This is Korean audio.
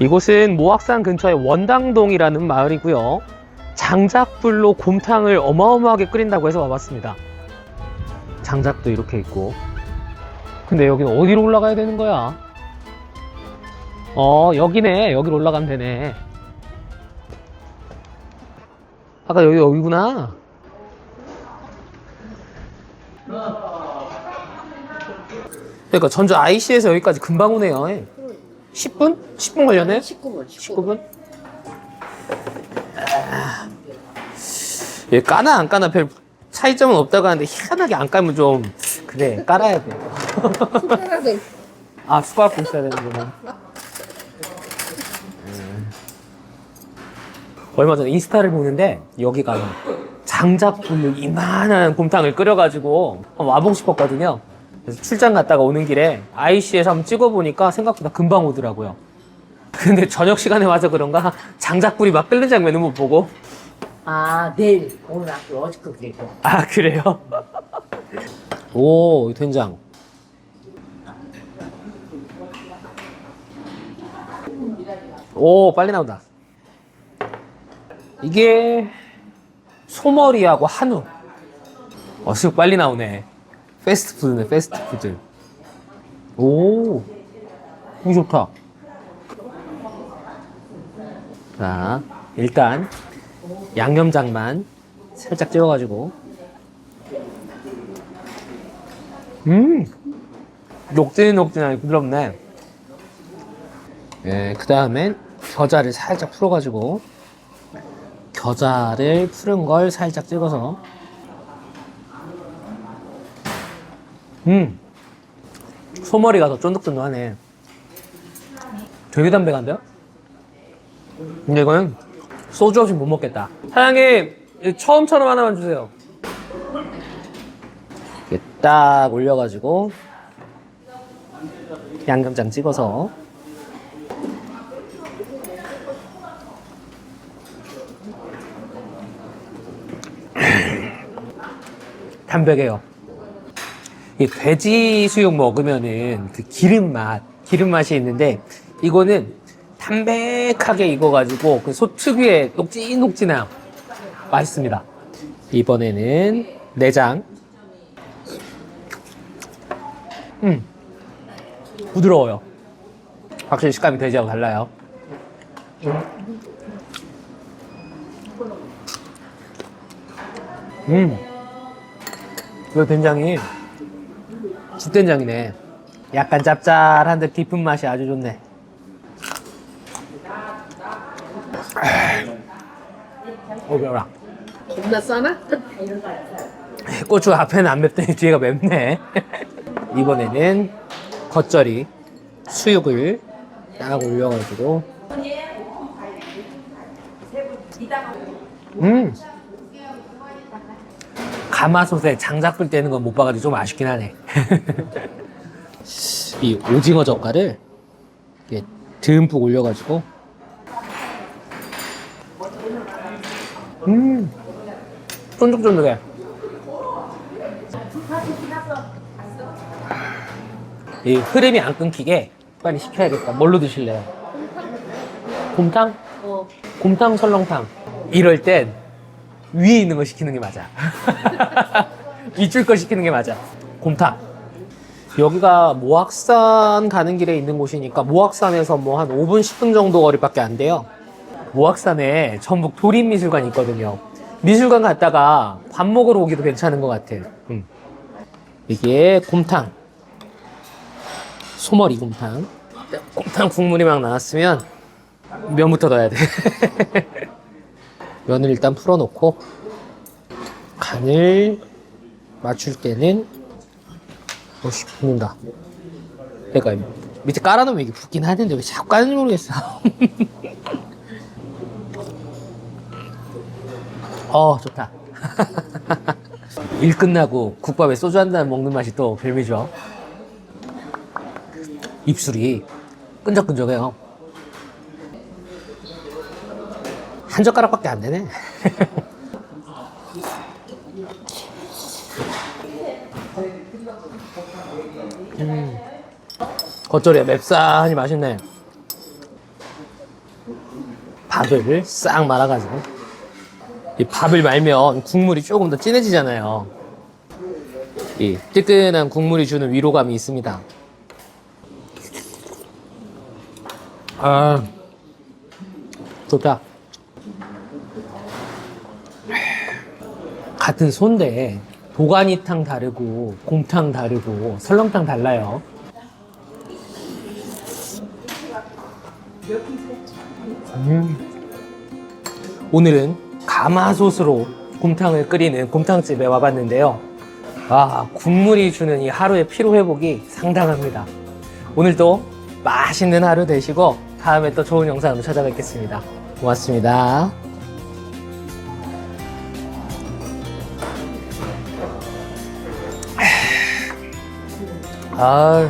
이곳은 모악산 근처의 원당동이라는 마을이고요. 장작불로 곰탕을 어마어마하게 끓인다고 해서 와봤습니다. 장작도 이렇게 있고. 근데 여기는 어디로 올라가야 되는 거야? 어, 여기네. 여기로 올라가면 되네. 아까 여기 여기구나. 그러니까 전주 IC에서 여기까지 금방 오네요. 10분? 10분 걸렸네? 19분, 19분? 얘 까나 안 까나 별 차이점은 없다고 하는데 희한하게 안 까면 좀 그래 깔아야 돼. 숟가락은 아 숟가락 있어야 되는구나. 음. 얼마 전에 인스타를 보는데 여기가 장작불로 이만한 곰탕을 끓여가지고 한번 와보고 싶었거든요. 출장 갔다가 오는 길에 IC에서 한번 찍어보니까 생각보다 금방 오더라고요. 근데 저녁 시간에 와서 그런가 장작불이 막 끓는 장면은 못 보고. 아 내일 오늘 학교 어저께 그랬고. 아 그래요? 오 된장. 오 빨리 나온다. 이게 소머리하고 한우. 어슥 빨리 나오네 패스트푸드네 패스트푸드. 오 이거 좋다. 자 일단 양념장만 살짝 찍어가지고. 음 녹진녹진하게 부드럽네. 예, 그 다음엔 겨자를 살짝 풀어가지고 겨자를 푸른 걸 살짝 찍어서 음 소머리가 더 쫀득쫀득하네 되게 담백한데요? 근데 이거는 소주 없이 못 먹겠다. 사장님, 이 처음처럼 하나만 주세요. 이렇게 딱 올려가지고 양념장 찍어서 담백해요. 이 돼지 수육 먹으면은 그 기름 맛, 기름 맛이 있는데 이거는 담백하게 익어가지고 그 소 특유의 녹진녹진함 맛있습니다. 이번에는 내장. 음, 부드러워요. 확실히 식감이 돼지하고 달라요. 음, 이 된장이 집된장이네. 약간 짭짤한데 깊은 맛이 아주 좋네. 오 매워라 겁나 싸나? 고추 앞에는 안 맵더니 뒤에가 맵네 이번에는 겉절이 수육을 딱 올려가지고 음 가마솥에 장작불 떼는 건 못 봐가지고 좀 아쉽긴 하네. 이 오징어 젓갈을 이렇게 듬뿍 올려가지고. 음 쫀득쫀득해. 이 흐름이 안 끊기게 빨리 시켜야겠다. 뭘로 드실래요? 곰탕? 어 곰탕 설렁탕. 이럴 땐 위에 있는 거 시키는 게 맞아. 밑줄 거 시키는 게 맞아. 곰탕. 여기가 모악산 가는 길에 있는 곳이니까 모악산에서 뭐 한 5분 10분 정도 거리밖에 안 돼요. 모악산에 전북 도립미술관 있거든요. 미술관 갔다가 밥 먹으러 오기도 괜찮은 것 같아요 음. 이게 곰탕. 소머리 곰탕. 곰탕 국물이 막 나왔으면 면부터 넣어야 돼 면을 일단 풀어놓고 간을 맞출 때는 어씨 붓는다. 그러니까 밑에 깔아놓으면 이게 붓긴 하는데 왜 자꾸 까는지 모르겠어. 어 좋다. 일 끝나고 국밥에 소주 한 잔 먹는 맛이 또 별미죠. 입술이 끈적끈적해요 한 젓가락밖에 안 되네 음, 겉절이에 맵싸하니 맛있네 밥을 싹 말아가지고 이 밥을 말면 국물이 조금 더 진해지잖아요. 이 뜨끈한 국물이 주는 위로감이 있습니다. 아, 좋다. 같은 소인데 도가니탕 다르고 곰탕 다르고 설렁탕 달라요. 음. 오늘은 가마솥으로 곰탕을 끓이는 곰탕집에 와봤는데요. 아, 국물이 주는 이 하루의 피로 회복이 상당합니다. 오늘도 맛있는 하루 되시고 다음에 또 좋은 영상으로 찾아뵙겠습니다. 고맙습니다. 아,